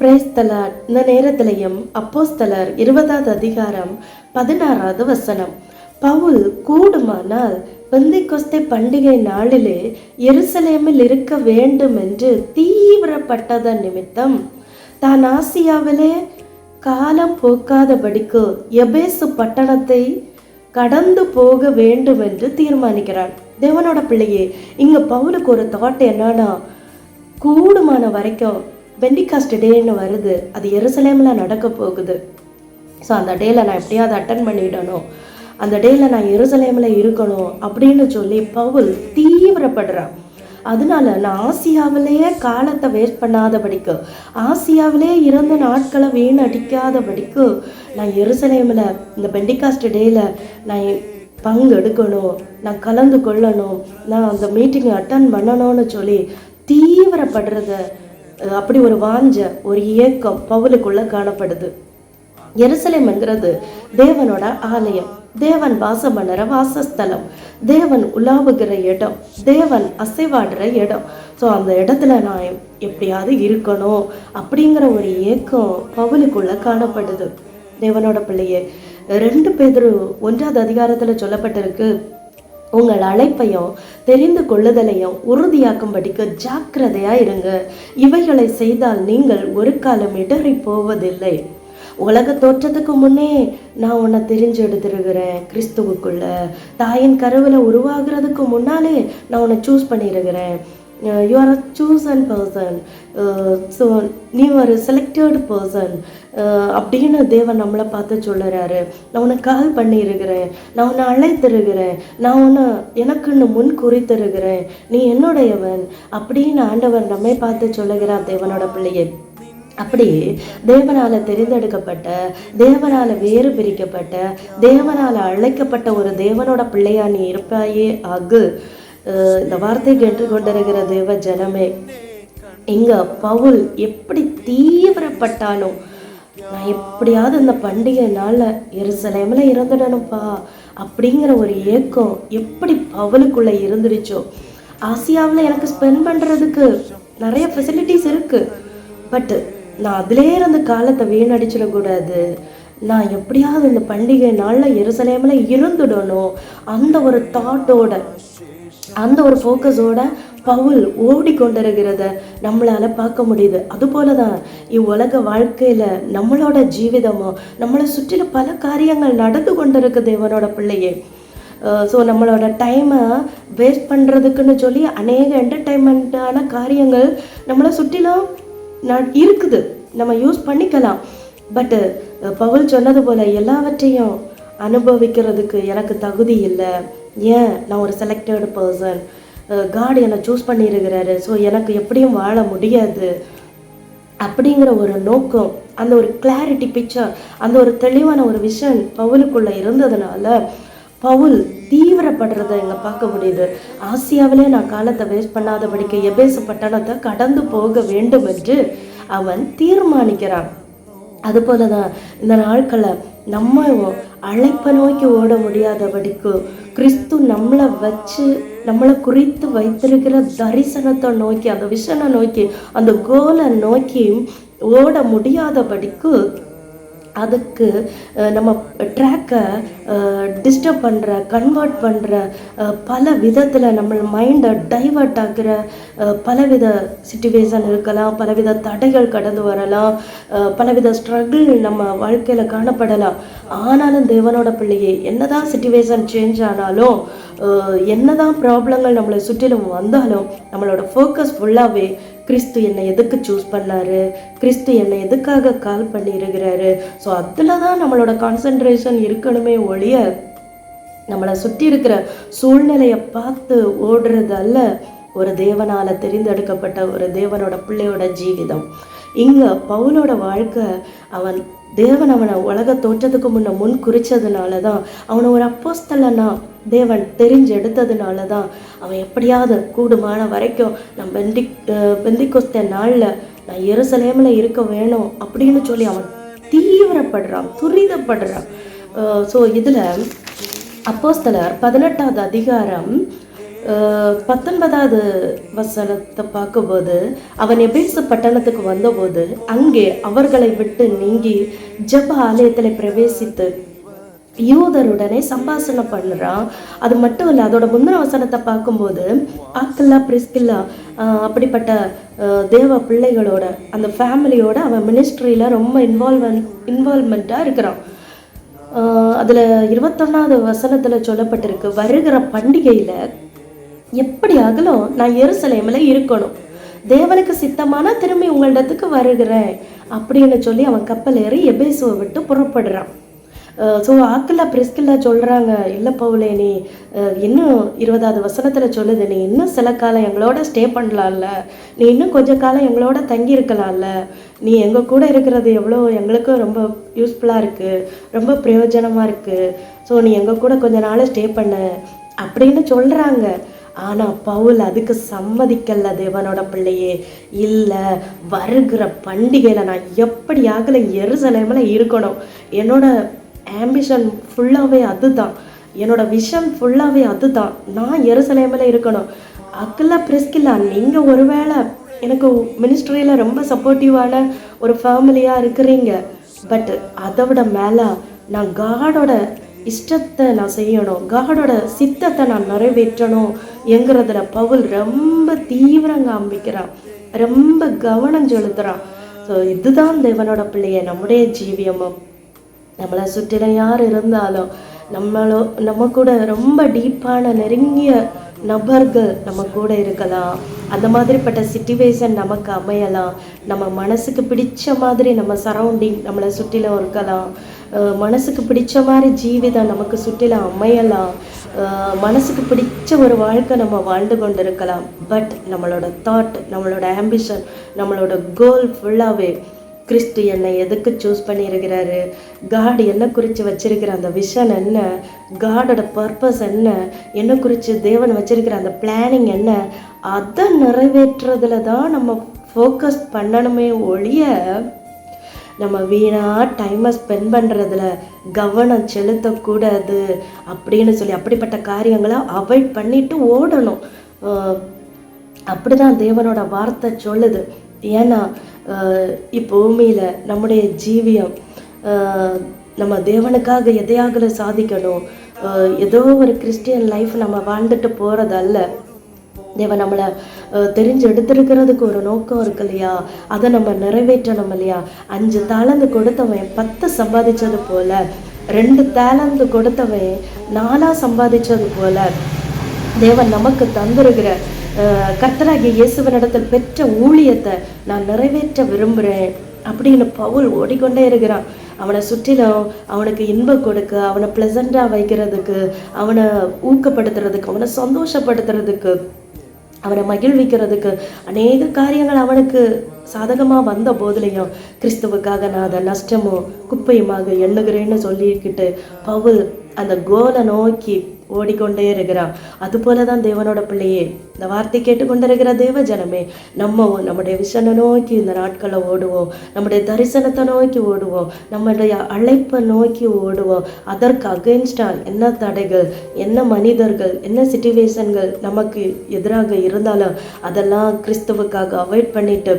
பிரேஸ்தலார். இந்த நேரத்திலையும் அப்போஸ்தலர் இருபதாவது அதிகாரம் பதினாறாவது வசனம். பவுல் கூடுமானால் பெந்தைக்கொஸ்தை பண்டிகை நாளிலே எருசலேமில் இருக்க வேண்டும் என்று தீவிரப்பட்டதன் நிமித்தம் தான் ஆசியாவிலே காலம் போக்காதபடிக்கு எபேசு பட்டணத்தை கடந்து போக வேண்டும் என்று தீர்மானிக்கிறான் தேவனோட பிள்ளையே இங்க பவுலுக்கு ஒரு தாட் என்னன்னா கூடுமான வரைக்கும் பெண்டிகாஸ்ட் டேன்னு வருது. அது எருசலேமில் நடக்க போகுது. ஸோ அந்த டேல நான் எப்படியாவது அட்டன் பண்ணிடணும். அந்த டேல நான் எருசலேமில் இருக்கணும் அப்படின்னு சொல்லி பவுல் தீவிரப்படுறான். அதனால நான் ஆசியாவிலேயே காலத்தை வேஸ்ட் பண்ணாதபடிக்கு ஆசியாவிலே இருந்த நாட்களை வீணடிக்காதபடிக்கு நான் எருசலேமில் இந்த பெண்டிகாஸ்ட் டேல நான் பங்கு எடுக்கணும் நான் கலந்து கொள்ளணும் நான் அந்த மீட்டிங்கை அட்டன் பண்ணணும்னு சொல்லி தீவிரப்படுறத அப்படி ஒரு வாஞ்ச ஒரு ஏக்கம் பவுலுக்குள்ள காணப்படுது. எருசலேம்ங்கிறது தேவனோட ஆலயம். தேவன் வாசம் பண்ணுற வாசஸ்தலம். தேவன் உலாவுகிற இடம். தேவன் அசைவாடுற இடம். ஸோ அந்த இடத்துல நான் எப்படியாவது இருக்கணும் அப்படிங்கிற ஒரு ஏக்கம் பவுலுக்குள்ள காணப்படுது. தேவனோட பிள்ளையே ரெண்டு பேர் ஒன்றாவது அதிகாரத்தில் சொல்லப்பட்டிருக்கு உங்கள் அழைப்பையும் தெரிந்து கொள்ளுதலையும் உறுதியாக்கும்படிக்கு ஜாக்கிரதையா இருங்க. இவைகளை செய்தால் நீங்கள் ஒரு காலம் இடறி போவதில்லை. உலக தோற்றத்துக்கு முன்னே நான் உன்னை தெரிஞ்சு எடுத்திருக்கிறேன் கிறிஸ்துவுக்குள்ள. தாயின் கருவில் உருவாகிறதுக்கு முன்னாலே நான் உன்னை சூஸ் பண்ணியிருக்கிறேன் you are a chosen person so நீ ஒரு செலக்டட் பர்சன் அப்படின்னு தேவன் நம்மளை பார்த்து சொல்லுறாரு. நான் உன்னை கால் பண்ணியிருக்கிறேன். நான் உன்னை அழைத்திருக்கிறேன். நான் உன்னை எனக்குன்னு முன் குறித்திருக்கிறேன். நீ என்னுடையவன். அப்படின்னு ஆண்டவர் நம்மை பார்த்து சொல்லுகிறார் தேவனோட பிள்ளையை. அப்படி தேவனால் தெரிந்தெடுக்கப்பட்ட தேவனால் வேறு பிரிக்கப்பட்ட தேவனால் அழைக்கப்பட்ட ஒரு தேவனோட பிள்ளையா நீ இருப்பாயே ஆகு. இந்த வார்த்தை கேட்டுக்கொண்டிருக்கிற தேவ ஜனமே இங்க பவுல் எப்படி தீவிரப்பட்டானோ நான் எப்படியாவது இந்த பண்டிகை நாள்ல எருசலேமில் இறந்துடணும்ப்பா அப்படிங்கிற ஒரு ஏக்கம் எப்படி பவுலுக்குள்ள இருந்துருச்சோ ஆசியாவில் எனக்கு ஸ்பெண்ட் பண்றதுக்கு நிறைய ஃபெசிலிட்டிஸ் இருக்கு. பட் நான் அதிலே இருந்த காலத்தை வீணடிச்சிடக்கூடாது நான் எப்படியாவது இந்த பண்டிகை நாளில் எருசலேமில் இருந்துடணும். அந்த ஒரு தாட்டோட அந்த ஒரு ஃபோக்கஸோட பவுல் ஓடிக்கொண்டிருக்கிறத நம்மளால பார்க்க முடியுது. அதுபோல தான் இவ்வுலக வாழ்க்கையில நம்மளோட ஜீவிதமும் நம்மளை சுற்றில பல காரியங்கள் நடந்து கொண்டிருக்கு தேவனோட பிள்ளையே. ஸோ நம்மளோட டைமை வேஸ்ட் பண்ணுறதுக்குன்னு சொல்லி அநேக என்டர்டைன்மெண்ட்டான காரியங்கள் நம்மளை சுற்றிலும் ந- இருக்குது. நம்ம யூஸ் பண்ணிக்கலாம். பட்டு பவுல் சொன்னது போல எல்லாவற்றையும் அனுபவிக்கிறதுக்கு எனக்கு தகுதி இல்லை. ஏன் நான் ஒரு செலக்டட் பர்சன் காட் என்னை சூஸ் பண்ணியிருக்கிறாரு. ஸோ எனக்கு எப்படியும் வாழ முடியாது. அப்படிங்கிற ஒரு நோக்கம் அந்த ஒரு கிளாரிட்டி பிக்சர் அந்த ஒரு தெளிவான ஒரு விஷன் பவுலுக்குள்ளே இருந்ததுனால பவுல் தீவிரப்படுறத எங்கே பார்க்க முடியுது. ஆசியாவிலே நான் காலத்தை வேஸ்ட் பண்ணாதபடிக்கு எபேசு பட்டணத்தை கடந்து போக வேண்டும் என்று அவன் தீர்மானிக்கிறான். அதுபோல தான் இந்த நாட்களை நம்ம அழைப்பை நோக்கி ஓட முடியாதபடிக்கு கிறிஸ்து நம்மளை வச்சு நம்மளை குறித்து வைத்திருக்கிற தரிசனத்தை நோக்கி அந்த விஷனை நோக்கி அந்த கோலை நோக்கி ஓட முடியாதபடிக்கு அதுக்கு நம்ம ட்ராக்கை டிஸ்டர்ப் பண்ணுற கன்வெர்ட் பண்ணுற பல விதத்தில் நம்ம மைண்டை டைவர்ட் ஆகிற பலவித சுச்சுவேஷன் இருக்கலாம் பலவித தடைகள் கடந்து வரலாம் பலவித ஸ்ட்ரகிள் நம்ம வாழ்க்கையில் காணப்படலாம். ஆனாலும் தேவனோட பிள்ளையே என்னதான் சுச்சுவேஷன் சேஞ்ச் ஆனாலும் என்னதான் ப்ராப்ளங்கள் நம்மளை சுற்றிலும் வந்தாலும் நம்மளோட ஃபோக்கஸ் ஃபுல்லாகவே கிறிஸ்து என்னை எதுக்கு சூஸ் பண்ணாரு? கிறிஸ்து என்னை எதுக்காக கால் பண்ணி இருக்கிறாரு ஸோ அதில் தான் நம்மளோட கான்சென்ட்ரேஷன் இருக்கணுமே ஒழிய நம்மளை சுற்றி இருக்கிற சூழ்நிலையை பார்த்து ஓடுறதல்ல ஒரு தேவனால தெரிந்தெடுக்கப்பட்ட ஒரு தேவனோட பிள்ளையோட ஜீவிதம். இங்கே பவுலோட வாழ்க்கை அவன் தேவன் அவனை உலக தோற்றத்துக்கு முன்ன முன் குறித்ததுனால தான் அவனை ஒரு அப்போஸ்தலனா தேவன் தெரிஞ்சு எடுத்ததுனால தான் அவன் எப்படியாவது கூடுமான வரைக்கும் நான் பெந்தி பெந்திக்கொஸ்த நாளில் நான் எருசலேமில் இருக்க வேணும் அப்படின்னு சொல்லி அவன் தீவிரப்படுறான் துரிதப்படுறான். ஸோ இதில் அப்போஸ்தலர் பதினெட்டாவது அதிகாரம் பத்தொன்பதாவது வசனத்தை பார்க்கும்போது அவன் எபேசு பட்டணத்துக்கு வந்தபோது அங்கே அவர்களை விட்டு நீங்கி ஜப ஆலயத்தில் பிரவேசித்து யூதருடனே சம்பாஷணம் பண்ணுறான். அது மட்டும் இல்லை அதோட முந்தின வசனத்தை பார்க்கும்போது ஆக்கில்லா பிரிஸ்கில்லா அப்படிப்பட்ட தேவ பிள்ளைகளோட அந்த ஃபேமிலியோட அவன் மினிஸ்ட்ரியில் ரொம்ப இன்வால்வன் இன்வால்மெண்ட்டாக இருக்கிறான். அதில் இருபத்தொன்னாவது வசனத்தில் சொல்லப்பட்டிருக்கு வருகிற பண்டிகையில் எப்படியாகலும் நான் எருசலேமில் இருக்கணும். தேவனுக்கு சித்தமான திரும்பி உங்களிடத்துக்கு வருகிறேன். அப்படின்னு சொல்லி அவன் கப்பல் ஏறி எபேசுவை விட்டு புறப்படுறான். ஸோ ஆக்கில்லா பிரிஸ்கில்லா சொல்கிறாங்க இல்லை பவுலே நீ இன்னும் இருபதாவது வசனத்தில் சொல்லுது நீ இன்னும் சில காலம் எங்களோட ஸ்டே பண்ணலாம்ல. நீ இன்னும் கொஞ்ச காலம் எங்களோட தங்கி இருக்கலாம்ல. நீ எங்கள் கூட இருக்கிறது எவ்வளோ எங்களுக்கும் ரொம்ப யூஸ்ஃபுல்லாக இருக்குது ரொம்ப பிரயோஜனமாக இருக்குது ஸோ நீ எங்கள் கூட கொஞ்ச நாள் ஸ்டே பண்ண அப்படின்னு சொல்கிறாங்க ஆனால் பவுல் அதுக்கு சம்மதிக்கல தேவனோட பிள்ளையே. இல்லை வருகிற பண்டிகையில் நான் எப்படியாகல எருசலேமில் இருக்கணும். என்னோட ஆம்பிஷன் ஃபுல்லாகவே அதுதான். என்னோட விஷன் ஃபுல்லாகவே அதுதான். நான் எருசலேமில் இருக்கணும். அக்கில்லா பிரிஸ்கில்லா நீங்கள் ஒருவேளை எனக்கு மினிஸ்ட்ரியில் ரொம்ப சப்போர்ட்டிவான ஒரு ஃபேமிலியாக இருக்கிறீங்க. பட் அதை விட மேலே நான் காடோட இஷ்டத்தை நான் செய்யணும். காடோட சித்தத்தை நான் நிறைவேற்றணும் என்கிறதுல பவுல் ரொம்ப தீவிரம் காண்பிக்கிறான். ரொம்ப கவனம் செலுத்துகிறான் ஸோ இதுதான் தேவனோட பிள்ளைய நம்முடைய ஜீவியமும். நம்மளை சுற்றிலும் யார் இருந்தாலும் நம்மளோ நம்ம கூட ரொம்ப டீப்பான நெருங்கிய நபர்கள் நம்ம கூட இருக்கலாம். அந்த மாதிரிப்பட்ட சுச்சுவேஷன் நமக்கு அமையலாம். நம்ம மனசுக்கு பிடிச்ச மாதிரி நம்ம சரௌண்டிங் நம்மளை சுற்றிலும் இருக்கலாம். மனசுக்கு பிடிச்ச மாதிரி ஜீவிதம் நமக்கு சுற்றிலும் அமையலாம். மனசுக்கு பிடிச்ச ஒரு வாழ்க்கை நம்ம வாழ்ந்து கொண்டு இருக்கலாம் பட் நம்மளோட தாட் நம்மளோட ஆம்பிஷன் நம்மளோட கோல் ஃபுல்லாகவே கிறிஸ்து என்னை எதுக்கு சூஸ் பண்ணியிருக்கிறாரு? காட் என்ன குறித்து வச்சிருக்கிற அந்த விஷன் என்ன? காடோட பர்பஸ் என்ன? என்ன குறித்து தேவன் வச்சிருக்கிற அந்த பிளானிங் என்ன? அதை நிறைவேற்றுறதுல தான் நம்ம ஃபோக்கஸ் பண்ணணுமே ஒழிய நம்ம வீணாக டைமை ஸ்பெண்ட் பண்ணுறதுல கவனம் செலுத்தக்கூடாது அப்படின்னு சொல்லி அப்படிப்பட்ட காரியங்களை அவாய்ட் பண்ணிட்டு ஓடணும். அப்படிதான் தேவனோட வார்த்தை சொல்லுது. ஏன்னா இப்போ இப்பூமியில் நம்முடைய ஜீவியம் நம்ம தேவனுக்காக எதையாகல சாதிக்கணும். ஏதோ ஒரு கிறிஸ்டியன் லைஃப் நம்ம வாழ்ந்துட்டு போகிறதல்ல தேவன் நம்மளை அஹ், தெரிஞ்சு எடுத்திருக்கிறதுக்கு ஒரு நோக்கம் இருக்கு இல்லையா? அதை நம்ம நிறைவேற்றணும் இல்லையா? அஞ்சு தாளந்து கொடுத்தவன் பத்து சம்பாதிச்சது போல ரெண்டு தாளந்து கொடுத்தவன் நாலா சம்பாதிச்சது போல தேவன் நமக்கு தந்திருக்கிற கர்த்தராகிய இயேசுவனிடத்தில் பெற்ற ஊழியத்தை நான் நிறைவேற்ற விரும்புகிறேன் அப்படின்னு பவுல் ஓடிக்கொண்டே இருக்கிறான். அவனை சுற்றிலும் அவனுக்கு இன்பம் கொடுக்க அவனை ப்ளசண்ட்டாக வைக்கிறதுக்கு அவனை ஊக்கப்படுத்துறதுக்கு அவனை சந்தோஷப்படுத்துறதுக்கு அவனை மகிழ்விக்கிறதுக்கு அநேக காரியங்கள் அவனுக்கு சாதகமாக வந்த போதிலையும் கிறிஸ்துவுக்காக நான் அதை நஷ்டமும் குப்பையுமாக எண்ணுகிறேன்னு சொல்லிக்கிட்டு பவுல் அந்த கோலை நோக்கி ஓடிக்கொண்டே இருக்கிறான். அதுபோல தான் தேவனோட பிள்ளையே இந்த வார்த்தை கேட்டுக்கொண்டிருக்கிற தேவ ஜனமே நம்ம நம்முடைய விஷனை நோக்கி இந்த நாட்களை ஓடுவோம். நம்முடைய தரிசனத்தை நோக்கி ஓடுவோம். நம்முடைய அழைப்பை நோக்கி ஓடுவோம். அதற்கு அகெயின்ஸ்டா என்ன தடைகள் என்ன மனிதர்கள் என்ன சிச்சுவேஷன்கள் நமக்கு எதிராக இருந்தாலும் அதெல்லாம் கிறிஸ்துவுக்காக அவாய்ட் பண்ணிட்டு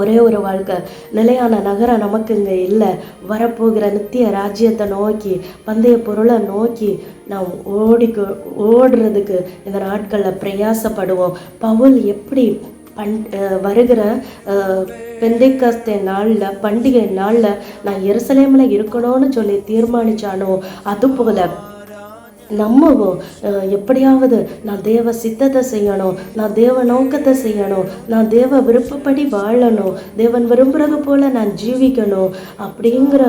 ஒரே ஒரு வாழ்க்கை. நிலையான நகரம் நமக்கு இங்கே இல்லை. வரப்போகிற நித்திய ராஜ்யத்தை நோக்கி பந்தய பொருளை நோக்கி நாம் ஓடிக்கு ஓடுறதுக்கு இந்த நாட்களில் பிரயாசப்படுவோம். பவுல் எப்படி பண் வருகிற பெந்தைக்கஸ்தே நாளில் பண்டிகை நாளில் நான் எருசலேமில் இருக்கணும்னு சொல்லி தீர்மானிச்சானோ அதுபோல் நம்ம எப்படியாவது நான் தேவ சித்தத்தை செய்யணும் நான் தேவ நோக்கத்தை செய்யணும் நான் தேவ விருப்பப்படி வாழணும் தேவன் விரும்புறது போல நான் ஜீவிக்கணும் அப்படிங்கிற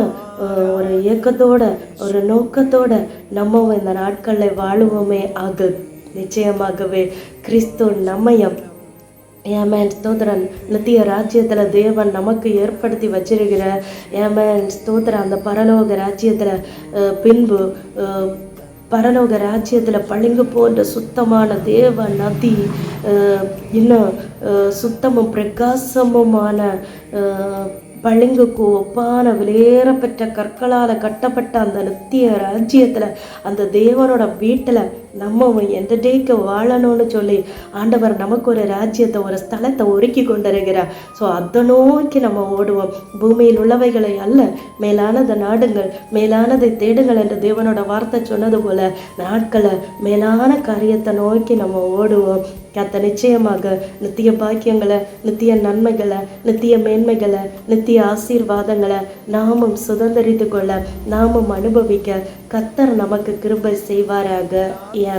ஒரு ஏக்கத்தோட ஒரு நோக்கத்தோட நம்மவும் இந்த நாட்களில் வாழுவோமே ஆகு நிச்சயமாகவே கிறிஸ்து நம்மயம் ஏமேன் ஸ்தோத்திரன் நித்திய ராஜ்யத்தில் தேவன் நமக்கு ஏற்படுத்தி வச்சிருக்கிற ஏமேன் ஸ்தோத்திர அந்த பரலோக ராஜ்யத்தில் பின்பு பரலோக ராஜ்யத்தில் பளிங்கு போன்ற சுத்தமான தேவ நதி இன்னும் சுத்தமும் பிரகாசமுமான பளிங்குக்கு ஒப்பான விலையேறப்பெற்ற கற்களால் கட்டப்பட்ட அந்த நித்திய ராஜ்யத்தில் அந்த தேவனோட வீட்டில் நம்மவும் எந்த டேக்கு வாழணும்னு சொல்லி ஆண்டவர் நமக்கு ஒரு ராஜ்யத்தை ஒரு ஸ்தலத்தை ஒருக்கி கொண்டிருக்கிறார். ஸோ அதை நோக்கி நம்ம ஓடுவோம். பூமியில் உள்ளவைகளை அல்ல மேலானதை நாடுங்கள் மேலானதை தேடுங்கள் என்று தேவனோட வார்த்தை சொன்னது போல நாட்களை மேலான காரியத்தை நோக்கி நம்ம ஓடுவோம். கத்த நிச்சயமாக நித்திய பாக்கியங்களை நித்திய நன்மைகளை நித்திய மேன்மைகளை நித்திய ஆசீர்வாதங்களை நாமும் சுதந்திரித்து கொள்ள நாமும் அனுபவிக்க கத்தர் நமக்கு கிருபை செய்வாராக. Iya.